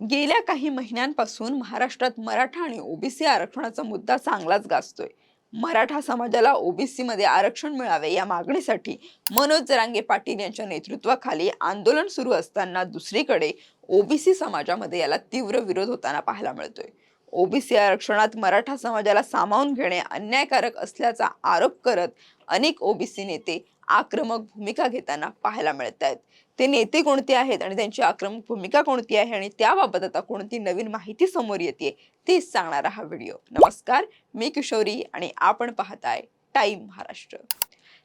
गेल्या काही महिन्यांपासून महाराष्ट्रात मराठा आणि ओबीसी आरक्षणाचा मुद्दा चांगलाच गाजतोय. मराठा समाजाला ओबीसी मध्ये आरक्षण मिळावे या मागणीसाठी मनोज जरांगे पाटील यांच्या नेतृत्वाखाली आंदोलन सुरू असताना दुसरीकडे ओबीसी समाजामध्ये याला तीव्र विरोध होताना पाहायला मिळतोय. ओबीसी आरक्षणात मराठा समाजाला सामावून घेणे अन्यायकारक असल्याचा आरोप करत अनेक ओबीसी नेते आक्रमक भूमिका घेताना पाहायला मिळत आहेत. ते नेते कोणते आहेत आणि त्यांची आक्रमक भूमिका कोणती आहे आणि त्याबाबत आता कोणती नवीन माहिती समोर येते तेच सांगणारा हा व्हिडिओ. नमस्कार मी किशोरी आणि आपण पाहताय टाइम महाराष्ट्र.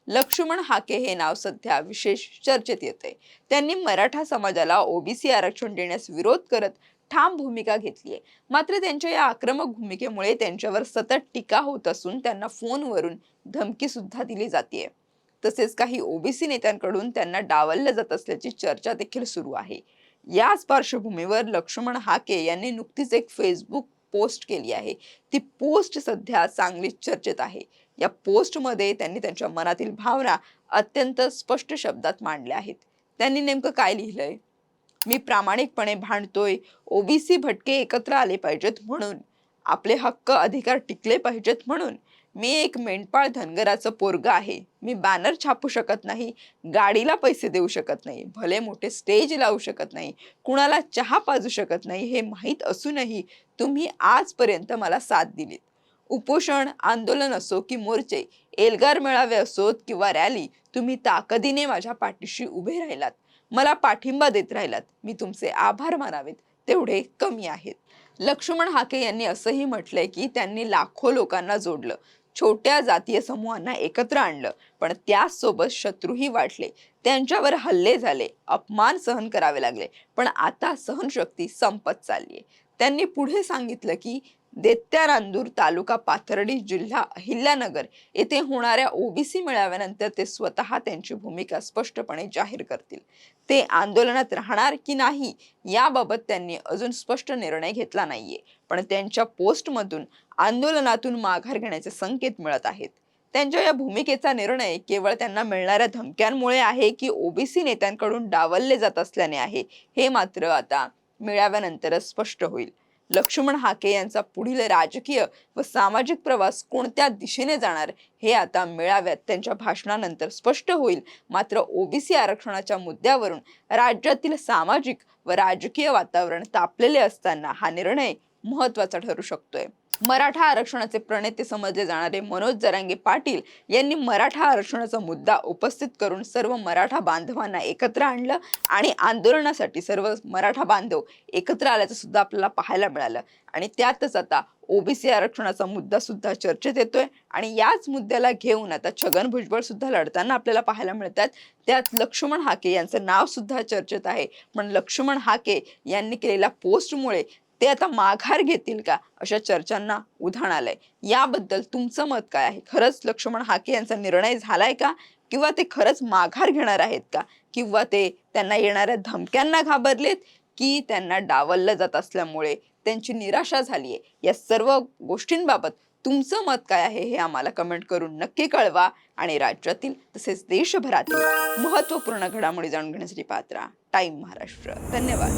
लक्ष्मण हाके हे नाव सध्या विशेष चर्चेत येते त्यांनी मराठा समाजाला ओबीसी आरक्षण देण्यास विरोध करत ठाम भूमिका घेतली आहे. मात्र त्यांच्या या आक्रमक भूमिकेमुळे त्यांच्यावर सतत टीका होत असून त्यांना फोनवरून धमकी सुद्धा दिली जाते तसेच काही ओबीसी नेत्यांकडून त्यांना डावललं जात असल्याची चर्चा देखील सुरू आहे. याच पार्श्वभूमीवर लक्ष्मण हाके यांनी नुकतीच एक फेसबुक पोस्ट केली आहे. ती पोस्ट सध्या चांगलीच चर्चेत आहे. या पोस्टमध्ये त्यांनी त्यांच्या मनातील भावना अत्यंत स्पष्ट शब्दात मांडल्या आहेत. त्यांनी नेमकं काय लिहिलंय? मी प्रामाणिकपणे भांडतोय. ओबीसी भटके एकत्र आले पाहिजेत म्हणून. आपले हक्क अधिकार टिकले पाहिजेत म्हणून मी एक मेंढपाळ धनगराचं पोरग आहे. मी बॅनर छापू शकत नाही गाडीला पैसे देऊ शकत नाही भले मोठे स्टेज लावू शकत नाही कुणाला चहा पाजू शकत नाही हे माहीत असूनही तुम्ही आजपर्यंत मला साथ दिलीत. उपोषण आंदोलन असो की मोर्चे एल्गार मेळावे असोत किंवा रॅली तुम्ही ताकदीने माझ्या पाठीशी उभे राहिलात. मला पाठिंबा देत राहिलात. मी तुमचे आभार मानावेत. तेवढे कमी आहेत. लक्ष्मण हाके यांनी असंही म्हटलंय की त्यांनी लाखो लोकांना जोडलं. छोट्या जातीय समूहांना एकत्र आणलं. पण त्याचसोबत शत्रूही वाटले. त्यांच्यावर हल्ले झाले. अपमान सहन करावे लागले. पण आता सहनशक्ती संपत चाललीये. त्यांनी पुढे सांगितलं की देत्यारांदूर तालुका पाथर्डी जिल्हा अहिल्यानगर येथे होणाऱ्या ओबीसी मेळाव्यानंतर ते स्वतः त्यांची भूमिका स्पष्टपणे जाहीर करतील. ते आंदोलनात राहणार की नाही याबाबत त्यांनी अजून स्पष्ट निर्णय घेतला नाहीये. पण त्यांच्या पोस्टमधून आंदोलनातून माघार घेण्याचे संकेत मिळत आहेत. त्यांच्या या भूमिकेचा निर्णय केवळ त्यांना मिळणाऱ्या धमक्यांमुळे आहे की ओबीसी नेत्यांकडून डावलले जात असल्याने आहे हे मात्र आता मेळाव्यानंतरच स्पष्ट होईल. लक्ष्मण हाके यांचा पुढील राजकीय व सामाजिक प्रवास कोणत्या दिशेने जाणार हे आता मेळाव्यात. त्यांच्या भाषणानंतर स्पष्ट होईल. मात्र ओबीसी आरक्षणाच्या मुद्द्यावरून राज्यातील सामाजिक व राजकीय वातावरण तापलेले असताना हा निर्णय महत्त्वाचा ठरू शकतोय. मराठा आरक्षणाचे प्रणेते समजले जाणारे मनोज जरांगे पाटील यांनी मराठा आरक्षणाचा मुद्दा उपस्थित करून सर्व मराठा बांधवांना एकत्र आणलं आणि आंदोलनासाठी सर्व मराठा बांधव एकत्र आल्याचं सुद्धा आपल्याला पाहायला मिळालं. आणि त्यातच आता ओबीसी आरक्षणाचा मुद्दा सुद्धा चर्चेत येतोय आणि याच मुद्द्याला घेऊन आता छगन भुजबळ सुद्धा लढताना आपल्याला पाहायला मिळतात. त्यात लक्ष्मण हाके यांचं नाव सुद्धा चर्चेत आहे. पण लक्ष्मण हाके यांनी केलेल्या पोस्टमुळे ते आता माघार घेतील का अशा चर्चांना उधाण आलंय. याबद्दल तुमचं मत काय आहे? खरंच लक्ष्मण हाके यांचा निर्णय झालाय का? किंवा ते खरंच माघार घेणार आहेत का? किंवा ते त्यांना येणाऱ्या धमक्यांना घाबरलेत की त्यांना डावललं जात असल्यामुळे त्यांची निराशा झालीये? या सर्व गोष्टींबाबत तुमचं मत काय आहे हे आम्हाला कमेंट करून नक्की कळवा आणि राज्यातील तसेच देशभरातील महत्त्वपूर्ण घडामोडी जाणून घेण्यासाठी पात्रा टाईम महाराष्ट्र. धन्यवाद.